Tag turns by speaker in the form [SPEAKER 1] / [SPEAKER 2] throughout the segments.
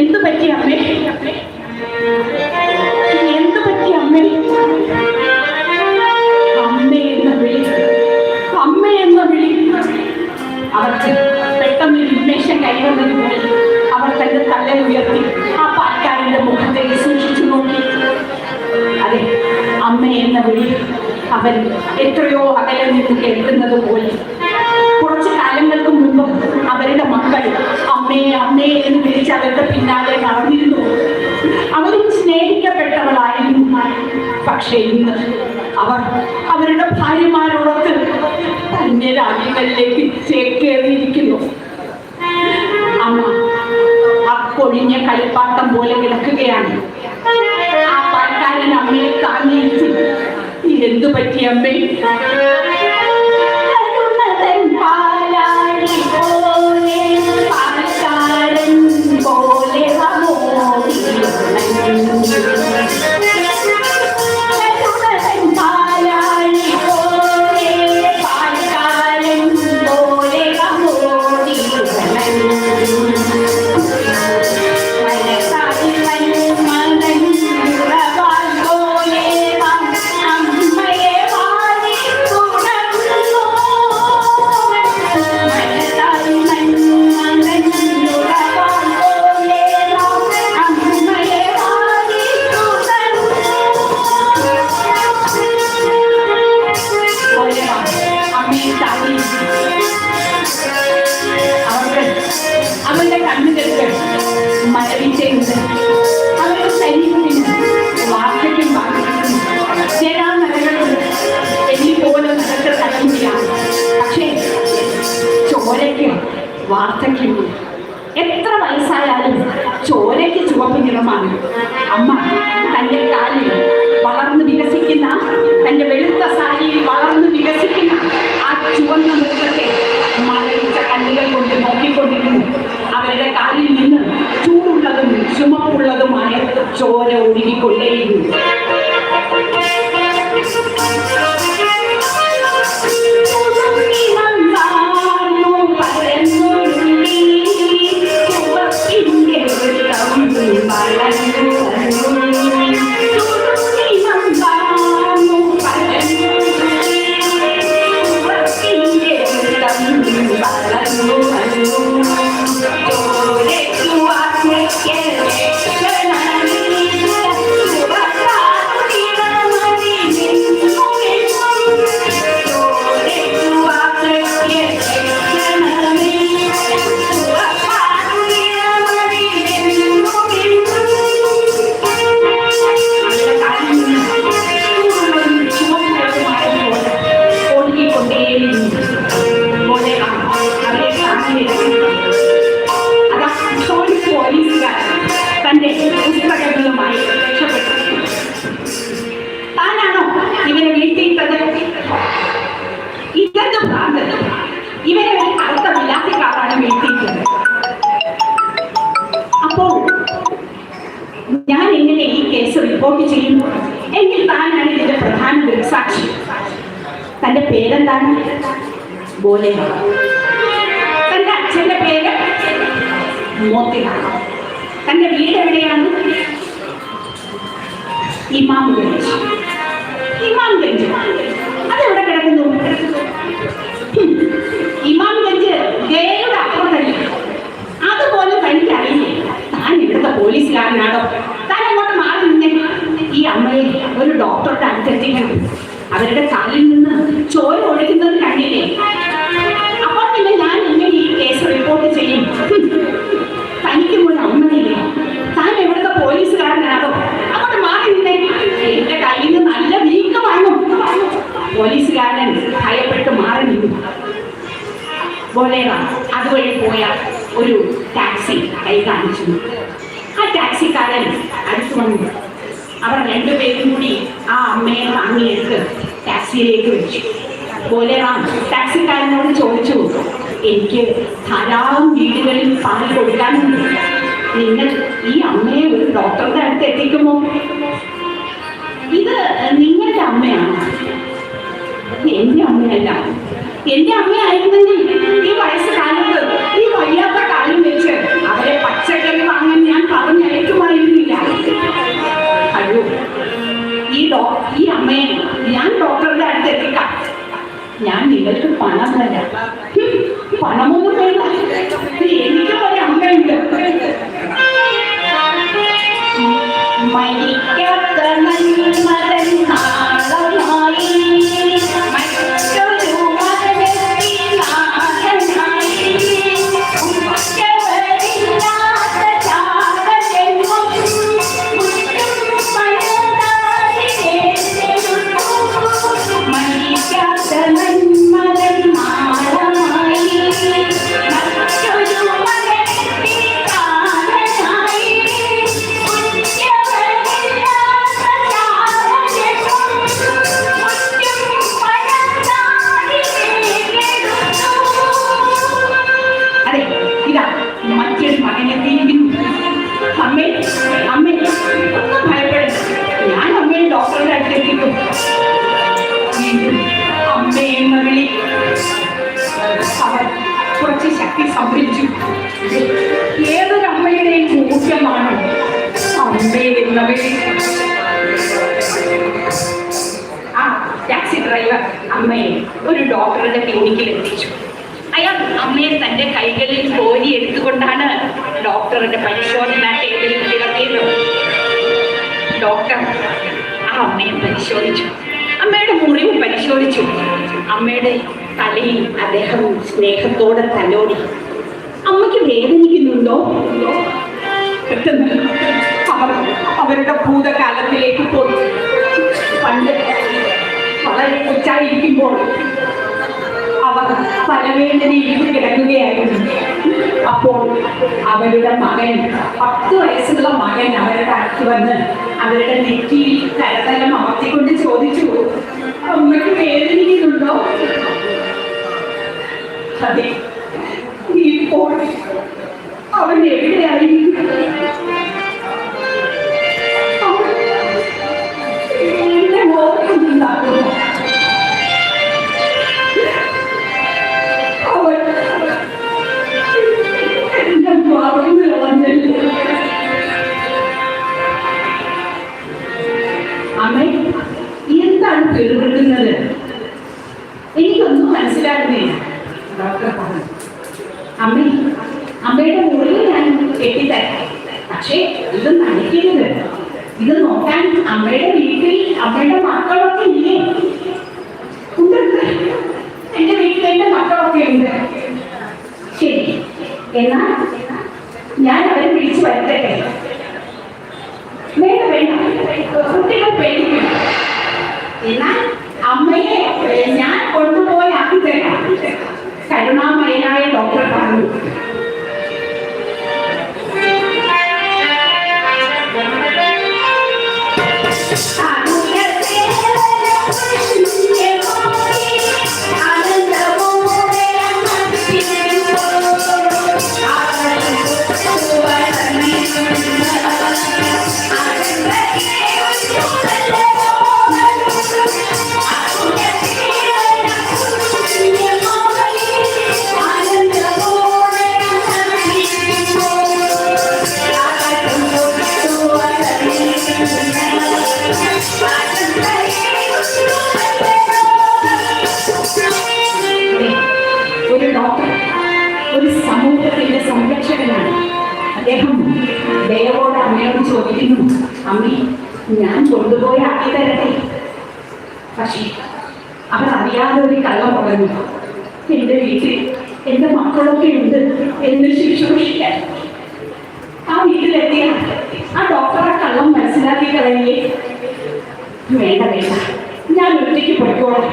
[SPEAKER 1] എന്ത് പറ്റി അമ്മേ? എന്ത് പറ്റി അമ്മേ? അമ്മ എന്ന വിളി അമ്മ എന്ന വിളി. അവർക്ക് പെട്ടെന്ന് ഉന്മേഷം കൈവന്നതുപോലെ അവർ തന്റെ തല ഉയർത്തി ആ പാൽക്കാരന്റെ മുഖത്തേക്ക് സൂക്ഷിച്ചു നോക്കി. അതെ അമ്മ എന്ന വിളി അവൻ എത്രയോ അകലെ നിന്ന് കേൾക്കുന്നത് പോലെ എന്ന് അവരുടെ പിന്നാലെ നടന്നിരുന്നു. അവരും സ്നേഹിക്കപ്പെട്ടവളായിരുന്നു പക്ഷേ ഇന്ന് അവർ അവരുടെ ഭാര്യമാരോടൊത്ത് തന്നെ രാജ്യങ്ങളിലേക്ക് ചേക്കേറിയിരിക്കുന്നു. അമ്മ അപ്പൊഴിഞ്ഞ കളിപ്പാട്ടം പോലെ കിടക്കുകയാണ്. ആ പാൽക്കാരൻ അമ്മയെ താങ്ങിയിട്ട് ഇതെന്തു പറ്റി അമ്മേ? ചോര ഒഴുകിക്കൊണ്ടേയിരുന്നു. ഇമാംഗഞ്ച് ഇമാംഗഞ്ച് അതെവിടെ കിടക്കുന്നു? ഇമാംഗഞ്ച് ഗേയുടെ അപ്പുറത്തല്ലേ അതുപോലും തനിക്ക് അറിയില്ലേ താൻ ഇവിടുത്തെ പോലീസുകാരനാണോ? താൻ അങ്ങോട്ട് മാറി നിന്നെ? ഈ അമ്മയെ ഒരു ഡോക്ടറുടെ അടുത്തെത്തിക്കണം അവരുടെ ബൊലേറ അതുവഴി പോയ ഒരു ടാക്സി കൈ കാണിച്ചു ആ ടാക്സിക്കാരൻ അടുത്തു വന്നു. അവർ രണ്ടുപേരും കൂടി ആ അമ്മയെ വാങ്ങിയെടുത്ത് ടാക്സിയിലേക്ക് വെച്ചു. ബോലേറാം ടാക്സിക്കാരനോട് ചോദിച്ചു എനിക്ക് ധാരാളം വീടുകളിൽ പാൽ കൊടുക്കാനുണ്ട്. നിങ്ങൾ ഈ അമ്മയെ ഒരു ഡോക്ടറുടെ അടുത്ത് എത്തിക്കുമോ? ഇത് നിങ്ങളുടെ അമ്മയാണ്? എന്റെ അമ്മയല്ല. എന്റെ അമ്മയായിരുന്നെങ്കിൽ ഈ വയസ്സ് കാലത്ത് ഈ വയ്യാത്ത കാലം വെച്ച് അവരെ പച്ചക്കറി വാങ്ങാൻ ഞാൻ പറഞ്ഞയക്കുമായിരുന്നില്ല അയ്യോ ഈ ഡോ ഈ അമ്മയെ ഞാൻ ഡോക്ടറുടെ അടുത്തേക്ക് ഞാൻ നിങ്ങൾക്ക് പണം തരാം. പണമൊന്നും വേണ്ട. എനിക്കും ഒരു അമ്മയുണ്ട്. ആ ടാക്സി ഡ്രൈവർ അമ്മയെ ഒരു ഡോക്ടറുടെ ക്ലിനിക്കിൽ എത്തിച്ചു അയാൾ അമ്മയെ തന്റെ കൈകളിൽ കോരി എടുത്തുകൊണ്ടാണ് ഡോക്ടറുടെ പരിശോധന ടേബിളിൽ കിടത്തിയത് ഡോക്ടർ ആ അമ്മയെ പരിശോധിച്ചു അമ്മയുടെ മുറിവ് പരിശോധിച്ചു അമ്മയുടെ തലയിൽ അദ്ദേഹം സ്നേഹത്തോടെ തലോടി അമ്മയ്ക്ക് വേദനിക്കുന്നുണ്ടോ പെട്ടെന്ന് അവരുടെ ഭൂതകാലത്തിലേക്ക് പോയി. പണ്ട് വളരെ കൊച്ചായിരിക്കുമ്പോൾ അവർ തലവേദനയിൽ കിടക്കുകയായിരുന്നു. അപ്പോൾ അവരുടെ മകൻ പത്ത് വയസ്സുള്ള മകൻ അവരെ അടുത്ത് വന്ന് അവരുടെ നെറ്റിയിൽ കരതലം അമർത്തിക്കൊണ്ട് ചോദിച്ചു അമ്മയ്ക്ക് വേദനിക്കുന്നുണ്ടോ അതെ ഇപ്പോൾ അമ്മയുടെ മുറിയിൽ ഞാൻ കെട്ടിത്തരാം. പക്ഷേ ഇത് നടിക്കരുത് ഇത് നോക്കാൻ അമ്മയുടെ വീട്ടിൽ അമ്മയുടെ മക്കളൊക്കെ ഇല്ലേ? ഉണ്ട്. എന്റെ വീട്ടിൽ എന്റെ മക്കളൊക്കെ ഉണ്ട്. ശരി. എന്നാ ഞാൻ അവരെ വിളിച്ചു വരുത്തട്ടെ. പറഞ്ഞു എന്റെ വീട്ടിൽ എന്റെ മക്കളൊക്കെ ഉണ്ട് എന്ന് ശുശ്രൂഷിക്കാൻ ആ വീട്ടിലെത്തിയ ആ ഡോക്ടർ ആ കള്ളം മനസ്സിലാക്കി കളയേ വേണ്ട വേണ്ട. ഞാൻ ഒറ്റയ്ക്ക് പോയിക്കോളാം.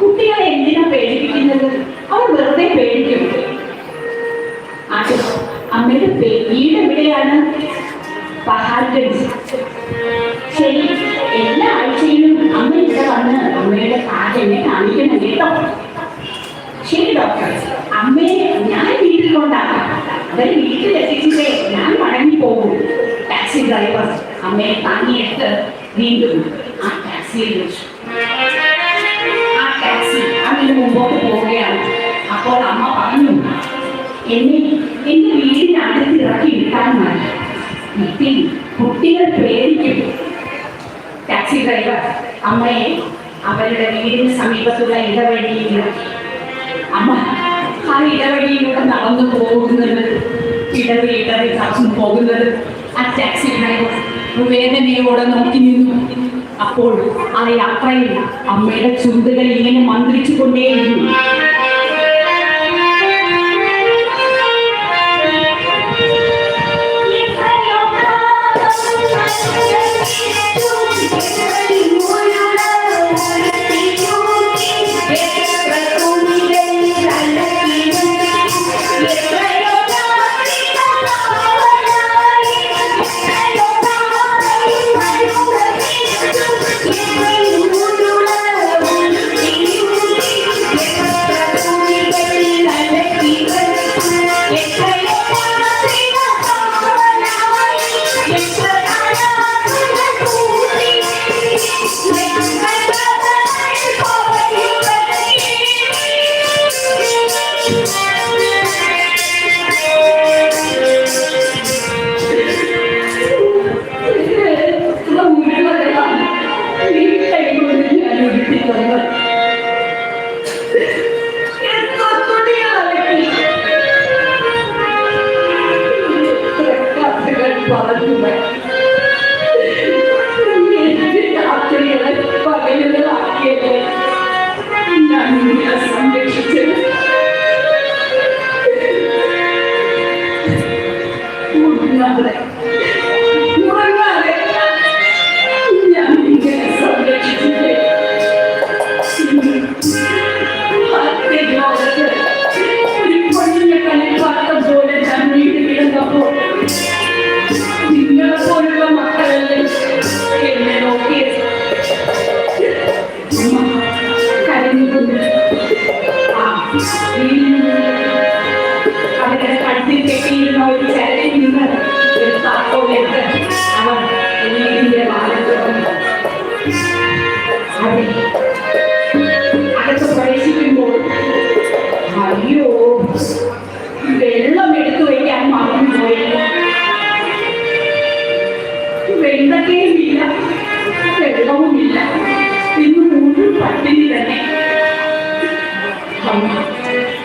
[SPEAKER 1] കുട്ടികളെ എന്തിനാ പേടിപ്പിക്കുന്നത്? അവർ വെറുതെ പേടിക്കും. അമ്മയുടെ വീട് എവിടെയാണ് ശരി എല്ലാ ആഴ്ചയിലും അമ്മ ഇവിടെ വന്ന് അമ്മയുടെ കാര്യം കാണിക്കണം കേട്ടോ. ശരി ഡോക്ടർ അമ്മയെ ഞാൻ വീട്ടിൽ കൊണ്ടാക്കാം അവരെ വീട്ടിൽ എത്തിച്ചിട്ടേ ഞാൻ മടങ്ങി പോകും ടാക്സി ഡ്രൈവർ അമ്മയെ താങ്ങിയിട്ട് വീണ്ടും ആ ടാക്സിയിൽ വെച്ചു. ആ ഇടവഴിയിലൂടെ നടന്നു പോകുന്നത് ഇടവഴി ഇടവഴി കടന്നു പോകുന്നത്. ആ ടാക്സി ഡ്രൈവർ വേദനയോടെ നോക്കി നിന്നു. അപ്പോൾ ആ യാത്രയിൽ അമ്മയുടെ ചുണ്ടുകൾ ഇങ്ങനെ മന്ത്രിച്ചു കൊണ്ടേയിരുന്നു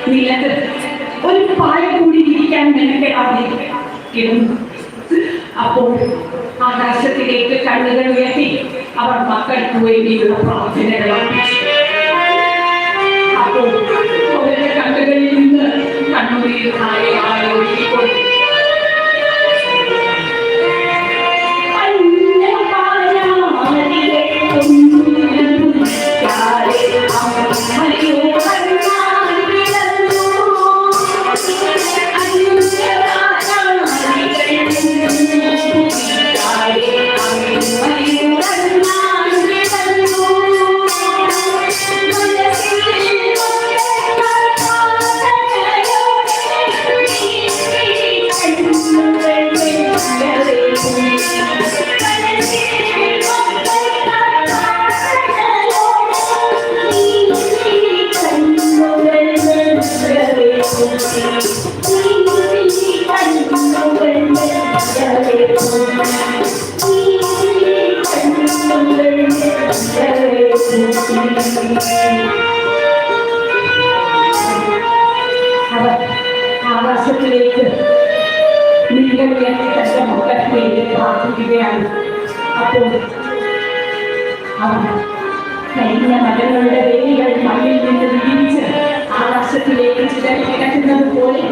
[SPEAKER 1] നിലത്ത് ഒരു പായ കൂടി ഇരിക്കാൻ മെനക്കെടാതെ കിടന്നു അപ്പോൾ ആകാശത്തിലേക്ക് കണ്ണുകൾ ഉയർത്തി അവർ മക്കൾക്ക് വേണ്ടിയുള്ള പ്രാർത്ഥനകൾ അപ്പോൾ അവരുടെ കണ്ണുകളിൽ നിന്ന് കണ്ണുനീർ ധാരയായി ഒഴുകിക്കൊണ്ടു അവർ മലകളുടെ വേലികൾ മണ്ണിൽ നിന്ന് വിരിച്ച് ആകാശത്തിലേക്ക് ചിലർ കിടക്കുന്നത് പോലെ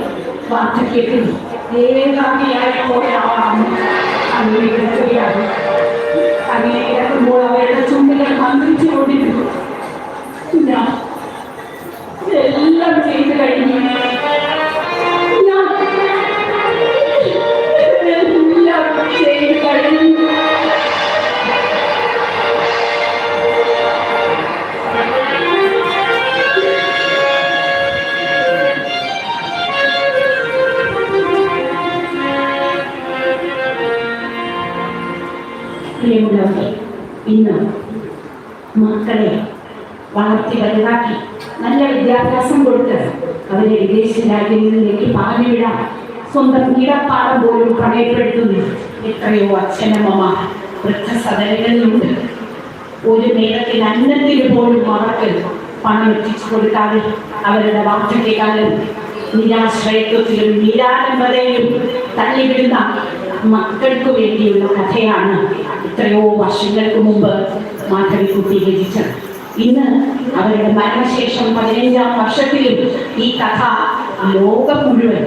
[SPEAKER 1] വാർദ്ധക്യത്തിൽ ഏകാകിയായി പോയ ആളാണ് അങ്ങനെ കിടക്കുകയാണ് അങ്ങനെ ഇന്ന് മക്കളെ വളർത്തി വലുതാക്കി നല്ല വിദ്യാഭ്യാസം കൊടുത്ത് അവരെ വിദേശ രാജ്യങ്ങളിലേക്ക് പറഞ്ഞു വിടാൻ സ്വന്തം കിടപ്പാടം പോലും പ്രണയപ്പെടുത്തുന്നു എത്രയോ അച്ഛനമ്മമാർ വൃദ്ധസദനങ്ങളിലുണ്ട്. ഒരു നേരത്തിൽ അന്നത്തിന് പോലും അവർക്ക് പണം എത്തിച്ചു കൊടുക്കാതെ അവരുടെ വാർദ്ധക്യകാലം നിരാശ്രയത്വത്തിലും നിരാലംബതയിലും തള്ളിവിടുന്ന മക്കൾക്ക് വേണ്ടിയുള്ള കഥയാണ് എത്രയോ വർഷങ്ങൾക്ക് മുമ്പ് മാധവിക്കുട്ടി രചിച്ചത്. ഇന്ന് അവരുടെ മരണശേഷം പതിനഞ്ചാം വർഷത്തിലും ഈ കഥ ലോകം മുഴുവൻ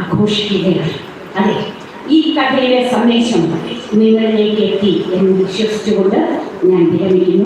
[SPEAKER 1] ആഘോഷിക്കുകയാണ്. അതെ ഈ കഥയിലെ സന്ദേശം നിങ്ങളിലേക്ക് എത്തി എന്ന് വിശ്വസിച്ചുകൊണ്ട് ഞാൻ വിരമിക്കുന്നു.